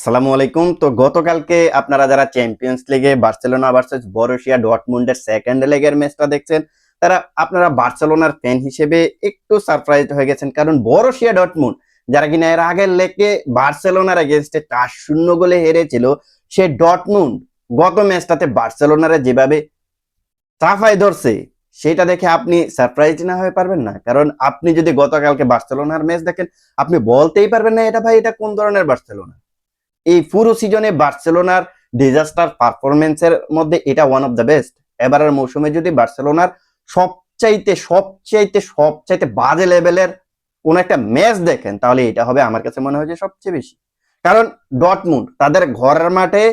আসসালামু আলাইকুম। তো গতকালকে আপনারা যারা চ্যাম্পিয়ন্স লিগে বার্সেলোনা ভার্সেস বরুসিয়া ডটমুন্ডের সেকেন্ড লেগের ম্যাচটা দেখছেন, তারা আপনারা বার্সেলোনার ফ্যান হিসেবে একটু সারপ্রাইজ হয়ে গেছেন। কারণ বরুসিয়া ডটমুন্ড যারা কিনা এর আগের লেগে বার্সেলোনার এগেনস্টে চার শূন্য গোলে হেরেছিল, সে ডটমুন্ড গত ম্যাচটাতে বার্সেলোনারে যেভাবে চাফাই ধরছে, সেটা দেখে আপনি সারপ্রাইজ না হয়ে পারবেন না। কারণ আপনি যদি গতকালকে বার্সেলোনার ম্যাচ দেখেন, আপনি বলতেই পারবেন না, এটা ভাই, এটা কোন ধরনের বার্সেলোনা এই পুরো সিজনে বার্সেলোনার ডিজাস্টার পারফরমেন্সের মধ্যে এটা ওয়ান অফ দ্য বেস্ট এবারের মৌসুমে যদি বার্সেলোনার সবচাইতে সবচাইতে সবচাইতে বাজে লেভেলের কোন একটা ম্যাচ দেখেন, তাহলে এটা হবে আমার কাছে মনে হয় সবচেয়ে বেশি। কারণ ডটমুন্ড তাদের ঘরের মাঠে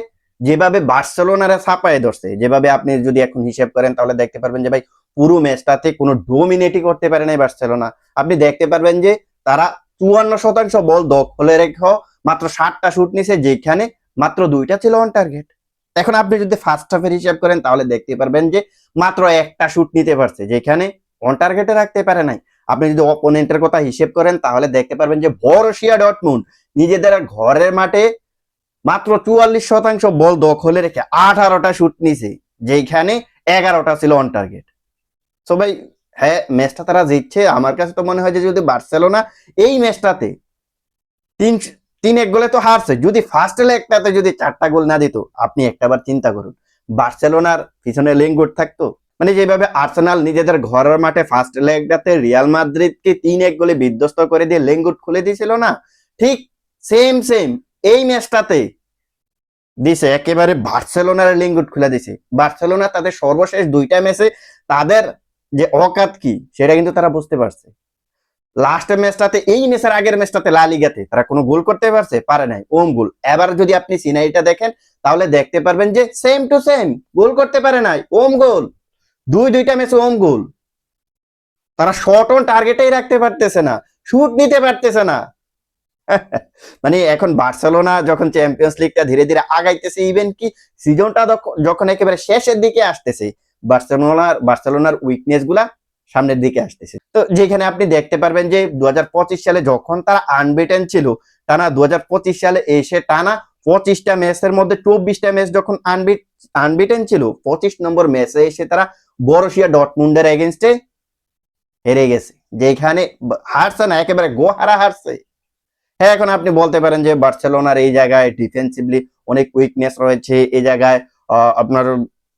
যেভাবে বার্সেলোনারে ছাপায় ধরছে, যেভাবে আপনি যদি এখন হিসেব করেন, তাহলে দেখতে পারবেন যে ভাই পুরো ম্যাচটাতে কোনো ডোমিনেটই করতে পারে নাই বার্সেলোনা। আপনি দেখতে পারবেন যে তারা চুয়ান্ন শতাংশ বল দখলে রেখেও মাত্র ষাটটা শুট নিছে, যেখানে মাত্র দুইটা ছিল অন টার্গেট এখন আপনি যদি ফার্স্ট হাফের হিসাব করেন, তাহলে দেখতে পারবেন যে মাত্র একটা শুট নিতে পারছে, যেখানে অন টার্গেটে রাখতে পারে নাই। আপনি যদি অপোনেন্টের কথা হিসেব করেন, তাহলে দেখতে পারবেন যে বরশিয়া ডটমুন নিজেদের ঘরের মাঠে মাত্র চুয়াল্লিশ শতাংশ বল দখলে রেখে আঠারোটা শুট নিছে, যেখানে এগারোটা ছিল অন টার্গেট সো ভাই হ্যাঁ ম্যাচটা তারা জিতছে। আমার কাছে তো মনে হয় যে যদি বার্সেলোনা এই ম্যাচটাতে তিন তিন, এক গোলে তো হারছে, যদি ফার্স্ট লেগটাতে যদি চারটা গোল না দিত, আপনি একটাবার চিন্তা করুন। বার্সেলোনার পিছনে লিঙ্গুড থাকতো। মানে যেভাবে আর্সেনাল নিজেদের ঘরের মাঠে ফার্স্ট লেগটাতে রিয়াল মাদ্রিদকে তিন, এক গোলে বিধ্বস্ত করে দিয়ে লিঙ্গুড খুলে দিয়েছিল না, ঠিক সেম সেম এই ম্যাচটাতে দিছে, একেবারে বার্সেলোনার লিঙ্গুড খুলে দিছে। বার্সেলোনা তাদের সর্বশেষ দুইটা ম্যাচে তাদের যে অকাত কি, সেটা কিন্তু তারা বুঝতে পারছে। লাস্ট ম্যাচটাতে এই ম্যাচের আগের ম্যাচটাতে লা লিগাতে তারা কোনো গোল করতে পারছে? পারে নাই। ওম গোল এবার যদি আপনি সিনারিটা দেখেন, তাহলে দেখতে পারবেন যে সেম টু সেম গোল করতে পারে নাই। ওম গোল। দুই, দুইটা ম্যাচে ওম গোল। তারা শর্ট অন টার্গেটেই রাখতে পারতেছে না। শুট নিতে পারতেছে না। মানে এখন বার্সেলোনা যখন চ্যাম্পিয়ন্স লিগটা ধীরে ধীরে আগাইতেছে ইভেন কি সিজনটা যখন একেবারে শেষের দিকে আসতেছে বার্সেলোনার বার্সেলোনার উইকনেসগুলা সামনের দিকে আসতেছে। তো যেখানে আপনি দেখতে পারবেন যে দুহাজার পঁচিশ সালে যখন তারা আনবিটেন ছিল, টানা দুহাজার পঁচিশ সালে এসে টানা পঁচিশটা ম্যাচের মধ্যে চব্বিশটা ম্যাচ যখন আনবিট আনবিটেন ছিল, পঁচিশ নম্বর ম্যাচে এসে তারা বরসিয়া ডটমুন্ডের এগেনস্টে হেরে গেছে। যেখানে হারছে না, একেবারে গোহারা হারছে। হ্যাঁ এখন আপনি বলতে পারেন যে বার্সেলোনার এই জায়গায় ডিফেন্সিভলি অনেক উইকনেস রয়েছে। এই জায়গায় আপনার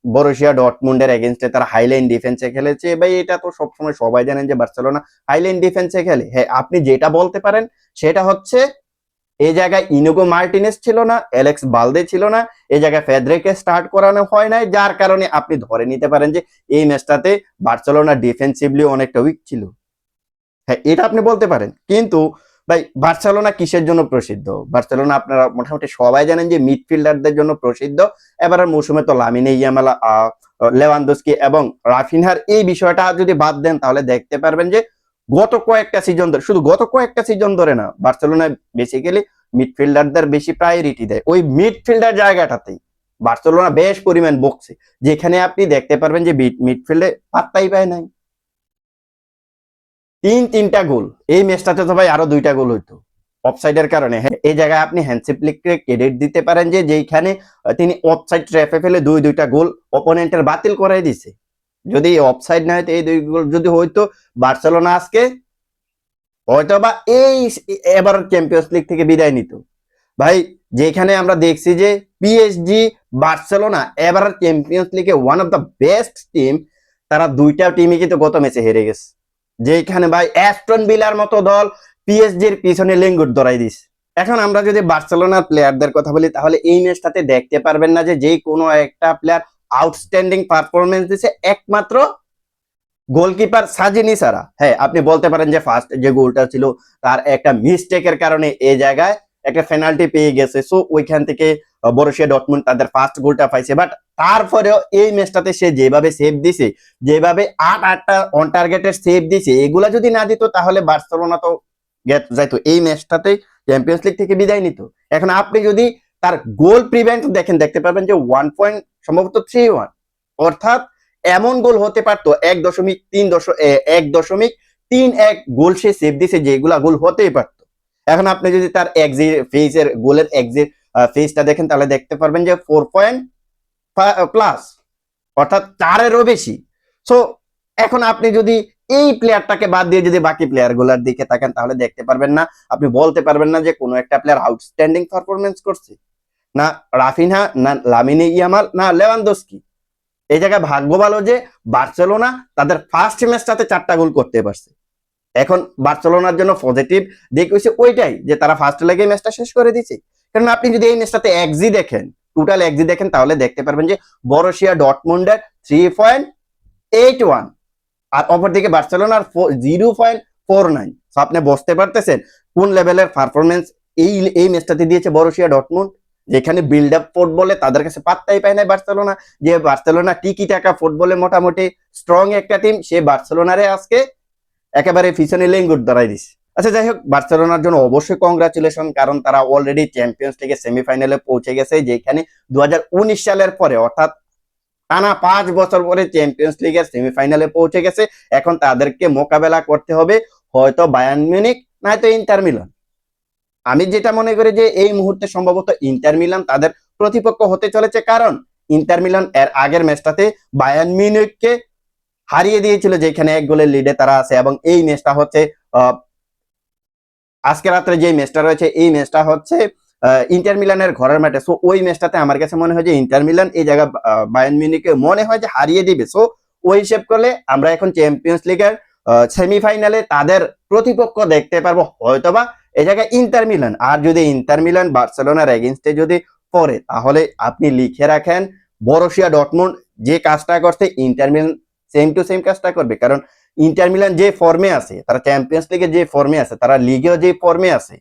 বরুশিয়া ডটমুন্ডের এগেনস্টে তারা হাইলাইন ডিফেন্সে খেলেছে। ভাই, এটা তো সবসময় সবাই জানেন যে বার্সেলোনা হাইলাইন ডিফেন্সে খেলে। হ্যাঁ আপনি যেটা বলতে পারেন, সেটা হচ্ছে এই জায়গায় ইনোগো মার্টিনেস ছিল না অ্যালেক্স বালদে ছিল না এই জায়গায় ফেদ্রেকে স্টার্ট করানো হয় নাই, যার কারণে আপনি ধরে নিতে পারেন যে এই ম্যাচটাতে বার্সেলোনা ডিফেন্সিভলি অনেকটা উইক ছিল। হ্যাঁ এটা আপনি বলতে পারেন। কিন্তু ভাই, বার্সেলোনা কিসের জন্য প্রসিদ্ধ? বার্সেলোনা আপনারা মোটামুটি সবাই জানেন যে মিডফিল্ডারদের জন্য প্রসিদ্ধ। এবারের মৌসুমে তো লামিনে ইয়ামালা লেভানদোস্কি এবং রাফিনহার এই বিষয়টা যদি বাদ দেন, তাহলে দেখতে পারবেন যে গত কয়েকটা সিজন ধরে, শুধু গত কয়েকটা সিজন ধরে না বার্সেলোনা বেসিক্যালি মিডফিল্ডারদের বেশি প্রায়োরিটি দেয়। ওই মিডফিল্ডার জায়গাটাতেই বার্সেলোনা বেশ পরিমাণ বকছে। যেখানে আপনি দেখতে পারবেন যে মিডফিল্ডে পাত্তাই পায় নাই। তিন, তিনটা গোল। এই ম্যাচটাতে তো ভাই আরও দুইটা গোল হইতো। অফসাইডের কারণে। হ্যাঁ এই জায়গায় আপনি হ্যান্ডসিপ্লিককে ক্রেডিট দিতে পারেন যে যেখানে তিনি অফসাইড ট্র্যাপে ফেলে দুই, দুইটা গোল অপোনেন্টের বাতিল করাই দিছে। যদি অফসাইড না হইতো, এই দুই গোল যদি হইতো, বার্সেলোনা আজকে হয়তো বা এই এবার চ্যাম্পিয়ন্স লিগ থেকে বিদায় নিত। ভাই, যেখানে আমরা দেখছি যে পিএসজি বার্সেলোনা এবার চ্যাম্পিয়ন্স লিগে one of the best team তারা দুইটা টিমই কিন্তু গত ম্যাচে হেরে গেছে। যেখানে ভাই অ্যাস্টন বিলার মতো দল পিএসজির পিছনে লেঙ্গুট ধরাই দিস এখন আমরা যদি বার্সেলোনার প্লেয়ারদের কথা বলি, তাহলে এই ম্যাচটাতে দেখতে পারবেন না যে যে কোনো একটা প্লেয়ার আউটস্ট্যান্ডিং পারফরমেন্স দিছে, একমাত্র গোলকিপার সাজিনি সারা হ্যাঁ আপনি বলতে পারেন যে ফার্স্ট যে গোলটা ছিল, তার একটা মিস্টেকের কারণে এই জায়গায় একটা পেনাল্টি পেয়ে গেছে। সো ওইখান থেকে বরসিয়া ডটমুন্ড তাদের ফার্স্ট গোলটা পাইছে। বাট তারপরেও এই ম্যাচটাতে সে যেভাবে সেভ দিছে, যেভাবে আট আটটা অন টার্গেটের সেভ দিছে, এগুলা যদি না দিত তাহলে বার্সেলোনা তো যাইতো। এই ম্যাচটাতে চ্যাম্পিয়ন্স লিগ থেকে বিদায় নিত। এখন আপনি যদি তার গোল প্রিভেন্ট দেখেন, দেখতে পাবেন যে ওয়ান পয়েন্ট সম্ভবত থ্রি ওয়ান অর্থাৎ এমন গোল হতে পারতো, এক দশমিক তিন দশ এক দশমিক তিন এক গোল সে সেভ দিছে, যেগুলা গোল হতেই পারতো। এখন আপনি যদি তার এক্সি ফেসের গোলের এক্সিট ফেজটা দেখেন, তাহলে দেখতে পারবেন যে ফোর পয়েন্ট প্লাস অর্থাৎ চারেরও বেশি। সো এখন আপনি যদি এই প্লেয়ারটাকে বাদ দিয়ে যদি বাকি প্লেয়ারগুলার দিকে তাকান তাহলে দেখতে পারবেন না, আপনি বলতে পারবেন না যে কোনো একটা প্লেয়ার আউটস্ট্যান্ডিং পারফরমেন্স করছে। না রাফিনহা, না লামিনে ইয়ামাল, না লেভানদোস্কি এই জায়গায় ভাগ্য ভালো যে বার্সেলোনা তাদের ফার্স্ট ম্যাচটাতে চারটা গোল করতে পারছে। এখন বার্সেলোনার জন্য পজিটিভ দিক হচ্ছে ওইটাই, যে তারা ফার্স্ট লেগে ম্যাচটা শেষ করে দিচ্ছে কারণ আপনি যদি এই ম্যাচটাতে এক্সি দেখেন টোটাল এক্সি দেখেন, তাহলে দেখতে পারবেন যে বরশিয়া ডটমুন্ডের থ্রি পয়েন্ট এইট ওয়ান আর অপরদিকে বার্সেলোনার জিরো পয়েন্ট ফোর নাইন আপনি বুঝতে পারতেছেন কোন লেভেলের পারফরমেন্স এই এই ম্যাচটাতে দিয়েছে বরশিয়া ডটমুন্ড, যেখানে বিল্ড আপ ফুটবলে তাদের কাছে পাত্তাই পায় না বার্সেলোনা, যে বার্সেলোনা টিকি টাকা ফুটবলে মোটামুটি স্ট্রং একটা টিম সে বার্সেলোনারে আজকে একেবারে পিছনে লেঙ্গুর দাঁড়াই দিছে। আচ্ছা যাই হোক বার্সেলোনার জন্য অবশ্যই কংগ্রাচুলেশন কারণ তারা অলরেডি চ্যাম্পিয়ন্স লিগের সেমিফাইনালে পৌঁছে গেছে যেখানে দুই হাজার উনিশ সালের পরে অর্থাৎ টানা পাঁচ বছর পরে চ্যাম্পিয়ন্স লিগের সেমিফাইনালে পৌঁছে গেছে। এখন তাদেরকে মোকাবেলা করতে হবে হয়তো বায়ান মিউনিক নয়তো ইন্টার মিলান আমি যেটা মনে করি যে এই মুহূর্তে সম্ভবত ইন্টার মিলান তাদের প্রতিপক্ষ হতে চলেছে কারণ ইন্টার মিলান এর আগের ম্যাচটাতে বায়ান মিউনিককে হারিয়ে দিয়েছিল যেখানে এক গোলের লিডে তারা আছে এবং এই ম্যাচটা হচ্ছে আহ, আজকে রাত্রে যে ম্যাচটা রয়েছে, এই ম্যাচটা হচ্ছে ইন্টার মিলানের ঘরের মাঠে। সো ওই ম্যাচটাতে আমার কাছে মনে হয় যে ইন্টার মিলান এই জায়গা বায়ান মিউনিকে মনে হয় যে হারিয়ে দিবে। সো ওই হিসেব করলে আমরা এখন চ্যাম্পিয়ন্স লিগের সেমিফাইনালে তাদের প্রতিপক্ষ দেখতে পারব। হয়তোবা এই জায়গায় ইন্টার মিলান। আর যদি ইন্টার মিলান বার্সেলোনার এগেনস্টে যদি পড়ে, তাহলে আপনি লিখে রাখেন বরশিয়া ডটমুন্ড যে কাজটা করছে, Inter Milan same to same কাজটা করবে। কারণ ইন্টার মিলান যে ফর্মে আছে, তারা চ্যাম্পিয়ন্স লিগে যে ফর্মে আছে, তারা লিগেও যে ফর্মে আছে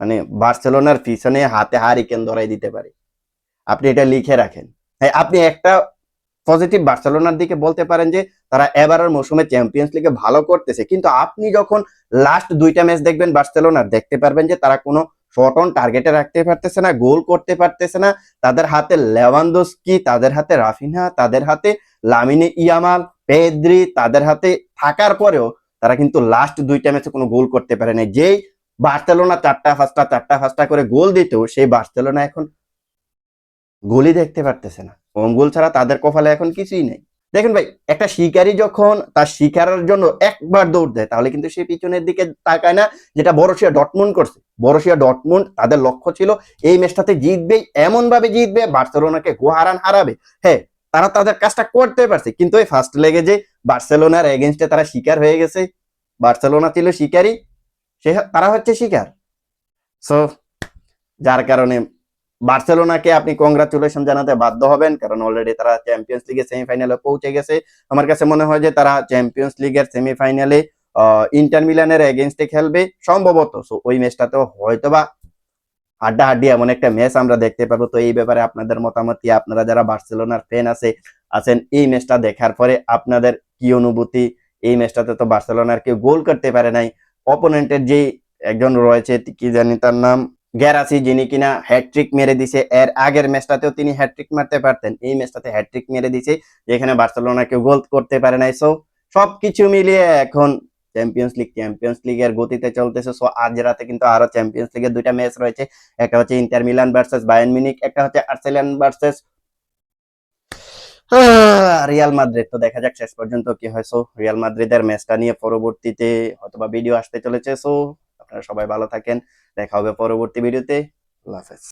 মানে বার্সেলোনার পিছনে হাতে হারিকেন ধরাই দিতে পারে। আপনি এটা লিখে রাখেন। হ্যাঁ আপনি একটা পজিটিভ বার্সেলোনার দিকে বলতে পারেন যে, তারা এবারের মৌসুমে চ্যাম্পিয়ন্স লিগে ভালো করতেছে। কিন্তু আপনি যখন লাস্ট দুইটা ম্যাচ দেখবেন বার্সেলোনার দেখতে পারবেন যে, তারা কোনো শর্ট অন টার্গেটে রাখতে পারতেছে না গোল করতে পারতেছে না। তাদের হাতে লেভানদোস্কি তাদের হাতে রাফিনা তাদের হাতে লামিনে ইয়ামাল পেদ্রি তাদের হাতে থাকার পরেও তারা কিন্তু লাস্ট দুইটা ম্যাচে কোনো গোল করতে পারে না যেই বার্সেলোনা চারটা পাঁচটা চারটা পাঁচটা করে গোল দিত, সেই বার্সেলোনা এখন গোলই দেখতে পারতেছে না। কম গোল ছাড়া তাদের কপালে এখন কিছুই নেই। দেখেন ভাই, একটা শিকারী যখন তার শিকারের জন্য একবার দৌড় দেয়, তাহলে কিন্তু সে পিছনের দিকে তাকায় না, যেটা বরশিয়া ডটমুন্ড করছে। বরশিয়া ডটমুন্ড তাদের লক্ষ্য ছিল, এই ম্যাচটাতে জিতবে এমন ভাবে জিতবে, বার্সেলোনাকে গোহারান হারাবে। হ্যাঁ তারা তাদের কাজটা করতে পারছে। কিন্তু এই ফার্স্ট লেগে যে বার্সেলোনার এগেনস্টে তারা শিকার হয়ে গেছে, বার্সেলোনা ছিল শিকারী, সে তারা হচ্ছে শিকার। সো যার কারণে বার্সেলোনাকে আপনি কংগ্রাচুলেশন জানাতে বাধ্য হবেন, কারণ অলরেডি তারা চ্যাম্পিয়ন্স লিগের সেমিফাইনালে পৌঁছে গেছে। আমার কাছে মনে হয় যে তারা চ্যাম্পিয়ন্স লিগের সেমিফাইনালে ইন্টার মিলানের এগেনস্টে খেলবে সম্ভবত। সো ওই ম্যাচটাতেও হয়তোবা হাড্ডাহাড্ডি এমন একটা ম্যাচ আমরা দেখতে পাবো। তো এই ব্যাপারে আপনাদের মতামত কি? আপনারা যারা বার্সেলোনার ফ্যান আছে, আছেন, এই ম্যাচটা দেখার পরে আপনাদের কি অনুভূতি? এই ম্যাচটাতে তো বার্সেলোনার কেউ গোল করতে পারে নাই। অপোনেন্টের যে একজন রয়েছে, কি জানি তার নাম? গ্যারাসি, যিনি কিনা হ্যাট্রিক মেরে দিছে। এর আগের ম্যাচটাতেও তিনি হ্যাট্রিক মারতে পারতেন। এই ম্যাচটাতে হ্যাট্রিক মেরে দিছে, যেখানে বার্সেলোনা কেউ গোল করতে পারে নাই। সো সবকিছু মিলিয়ে এখন চ্যাম্পিয়ন্স লিগ চ্যাম্পিয়ন্স লিগের গতিতে চলতেছে। সো আজ রাতে কিন্তু আরও চ্যাম্পিয়ন্স লিগের দুইটা ম্যাচ রয়েছে। একটা হচ্ছে Inter Milan versus Bayern Munich একটা হচ্ছে আর্সেলিয়ান ভার্সেস রিয়াল মাদ্রিদ তো দেখা যাক শেষ পর্যন্ত কি হয়। সো রিয়াল মাদ্রিদের ম্যাচটা নিয়ে পরবর্তীতে হয়তোবা ভিডিও আসতে চলেছে। সো আপনারা সবাই ভালো থাকেন। দেখা হবে পরবর্তী ভিডিওতে আল্লাহ হাফেজ।